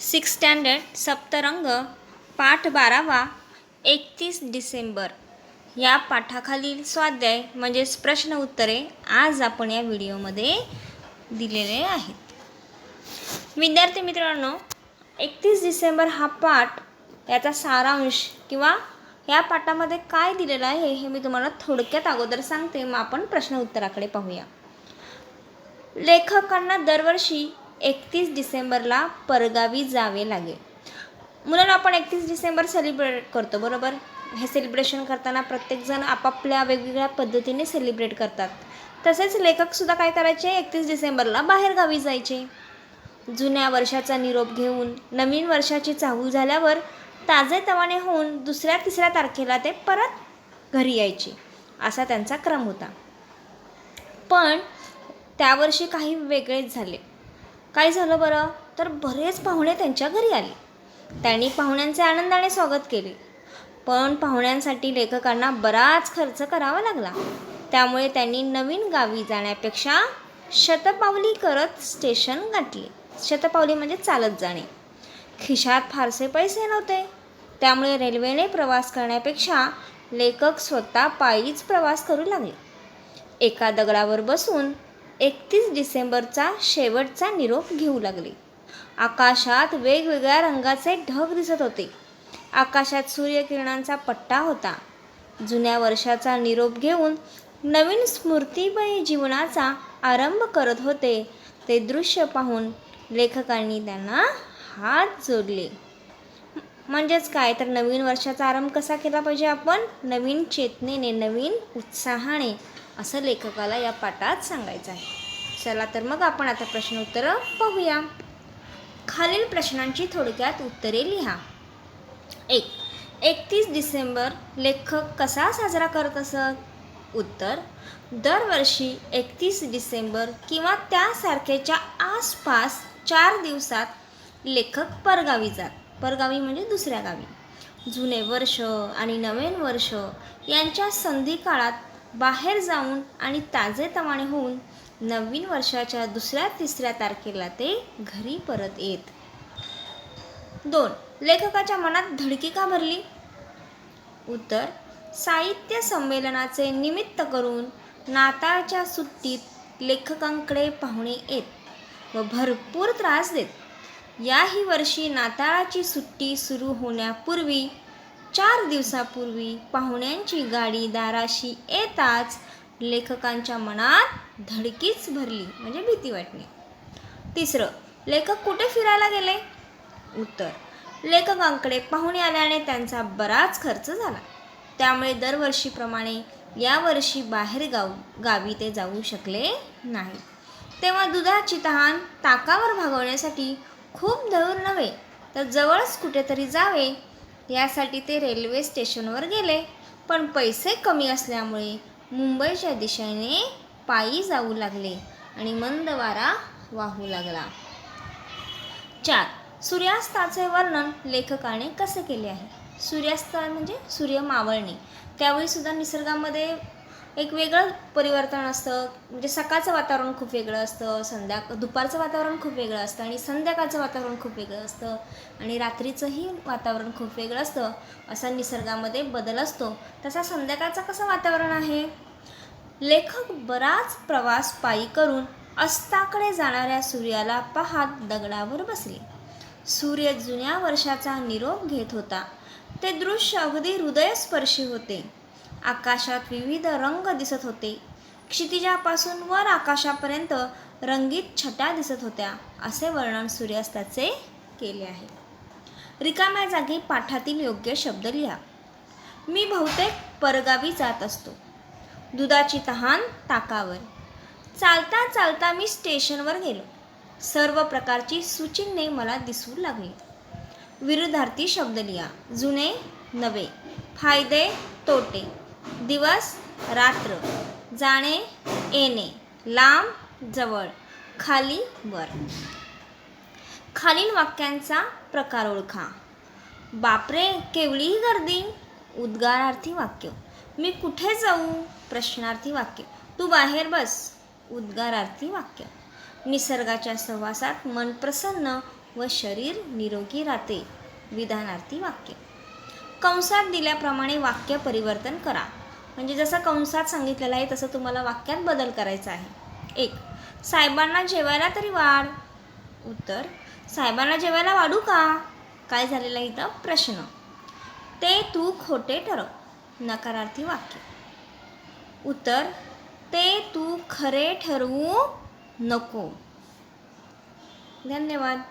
Six standard Saptarang पाठ बारावा एकतीस डिसेंबर या पाठाखालील स्वाध्याय म्हणजेच प्रश्न उत्तरे आज आपण या व्हिडिओमध्ये दिलेले आहेत. विद्यार्थी मित्रांनो एकतीस डिसेंबर हा पाठ याचा सारांश किंवा या पाठामध्ये काय दिलेलं आहे हे मी तुम्हाला थोडक्यात अगोदर सांगते. मग आपण प्रश्न उत्तराकडे पाहूया. लेखकांना दरवर्षी एकतीस डिसेंबरला परगावी जावे लागेल मुलांना आपण एकतीस डिसेंबर सेलिब्रेट करतो बरोबर? हे सेलिब्रेशन करताना प्रत्येकजण आपापल्या वेगवेगळ्या पद्धतीने सेलिब्रेट करतात. तसेच लेखकसुद्धा काय करायचे? एकतीस डिसेंबरला बाहेरगावी जायचे. जुन्या वर्षाचा निरोप घेऊन नवीन वर्षाची चाहूल झाल्यावर ताजे तवाने होऊन दुसऱ्या तिसऱ्या तारखेला ते परत घरी यायचे असा त्यांचा क्रम होता. पण त्यावर्षी काही वेगळेच झाले. काय झालं बरं? तर बरेच पाहुणे त्यांच्या घरी आले. त्यांनी पाहुण्यांचे आनंदाने स्वागत केले. पण पाहुण्यांसाठी लेखकांना बराच खर्च करावा लागला. त्यामुळे त्यांनी नवीन गावी जाण्यापेक्षा शतपावली करत स्टेशन गाठले. शतपावली म्हणजे चालत जाणे. खिशात फारसे पैसे नव्हते. त्यामुळे रेल्वेने प्रवास करण्यापेक्षा लेखक स्वतः पायीच प्रवास करू लागले. एका दगडावर बसून एकतीस डिसेंबरचा शेवटचा निरोप घेऊ लागले. आकाशात वेगवेगळ्या रंगाचे ढग दिसत होते. आकाशात सूर्यकिरणांचा पट्टा होता. जुन्या वर्षाचा निरोप घेऊन नवीन स्मृतिमयी जीवनाचा आरंभ करत होते ते दृश्य पाहून लेखकांनी त्यांना हात जोडले. म्हणजेच काय? तर नवीन वर्षाचा आरंभ कसा केला पाहिजे आपण? नवीन चेतनेने नवीन उत्साहाने असं लेखकाला या पाठात सांगायचं आहे. चला तर मग आपण आता प्रश्न उत्तरं पाहूया. खालील प्रश्नांची थोडक्यात उत्तरे लिहा. एक एकतीस डिसेंबर लेखक कसा साजरा करत असत? उत्तर दरवर्षी एकतीस डिसेंबर किंवा त्यासारखेच्या आसपास चार दिवसात लेखक परगावी जात. परगावी म्हणजे दुसऱ्या गावी. जुने वर्ष आणि नवीन वर्ष यांच्या संधी काळात बाहेर जाऊन आणि ताजेतवाने होऊन नवीन वर्षाच्या दुसऱ्या तिसऱ्या तारखेला ते घरी परत येत. दोन लेखकाच्या मनात धडकी का भरली? उत्तर साहित्य संमेलनाचे निमित्त करून नाताळच्या सुट्टीत लेखकांकडे पाहुणे येत व भरपूर त्रास देत. याही वर्षी नाताळाची सुट्टी सुरू होण्यापूर्वी चार दिवसापूर्वी पाहुण्यांची गाडी दाराशी येताच लेखकांच्या मनात धडकीच भरली म्हणजे भीती वाटली. तिसरं लेखक कुठे फिरायला गेले? उत्तर लेखकांकडे पाहुणे आल्याने त्यांचा बराच खर्च झाला. त्यामुळे दरवर्षीप्रमाणे यावर्षी बाहेर गाव गावी ते जाऊ शकले नाही. तेव्हा दुधाची तहान ताकावर भागवण्यासाठी खूप दूर नव्हे तर जवळच कुठेतरी जावे यासाठी ते रेल्वे स्टेशनवर गेले. पण पैसे कमी असल्यामुळे मुंबईच्या दिशेने पायी जाऊ लागले आणि मंद वारा वाहू लागला. चार. सूर्यास्ताचे वर्णन लेखकाने कसे केले आहे? सूर्यास्त म्हणजे सूर्य मावळणे. त्यावेळी सुद्धा निसर्गामध्ये एक वेगळं परिवर्तन असतं. म्हणजे सकाळचं वातावरण खूप वेगळं असतं संध्या दुपारचं वातावरण खूप वेगळं असतं आणि संध्याकाळचं वातावरण खूप वेगळं असतं. आणि रात्रीचंही वातावरण खूप वेगळं असतं. असा निसर्गामध्ये बदल असतो. तसा संध्याकाळचं कसं वातावरण आहे? लेखक बराच प्रवास पायी करून अस्ताकडे जाणाऱ्या सूर्याला पाहत दगडावर बसले. सूर्य जुन्या वर्षाचा निरोप घेत होता. ते दृश्य अगदी हृदयस्पर्शी होते. आकाशात विविध रंग दिसत होते. क्षितिजापासून वर आकाशापर्यंत रंगीत छटा दिसत होत्या असे वर्णन सूर्यास्ताचे केले आहे. रिकाम्या जागी पाठातील योग्य शब्द लिहा. मी बहुतेक परगावी जात असतो. दुधाची तहान ताकावर चालता चालता मी स्टेशनवर गेलो. सर्व प्रकारची सूचिन्हे मला दिसू लागली. विरुद्धार्थी शब्द लिहा. जुने नवे. फायदे तोटे. दिवस रात्र. जाणे येणे. लांब जवळ. खाली वर. खालील वाक्यांचा प्रकार ओळखा. बापरे केवढी गर्दी. उद्गारार्थी वाक्य. मी कुठे जाऊ? प्रश्नार्थी वाक्य. तू बाहेर बस. उद्गारार्थी वाक्य. निसर्गाच्या सहवासात मन प्रसन्न व शरीर निरोगी राहते. विधानार्थी वाक्य. कंसात दिल्याप्रमाणे वाक्य परिवर्तन करा. म्हणजे जसं कंसात सांगितलेलं आहे तसं तुम्हाला वाक्यात बदल करायचा आहे. एक साहेबांना जेवायला तरी वाढ. उत्तर साहेबांना जेवायला वाढू का? काय झालेलं आहे इथं? प्रश्न. ते तू खोटे ठरव. नकारार्थी वाक्य. उत्तर ते तू खरे ठरवू नको. धन्यवाद.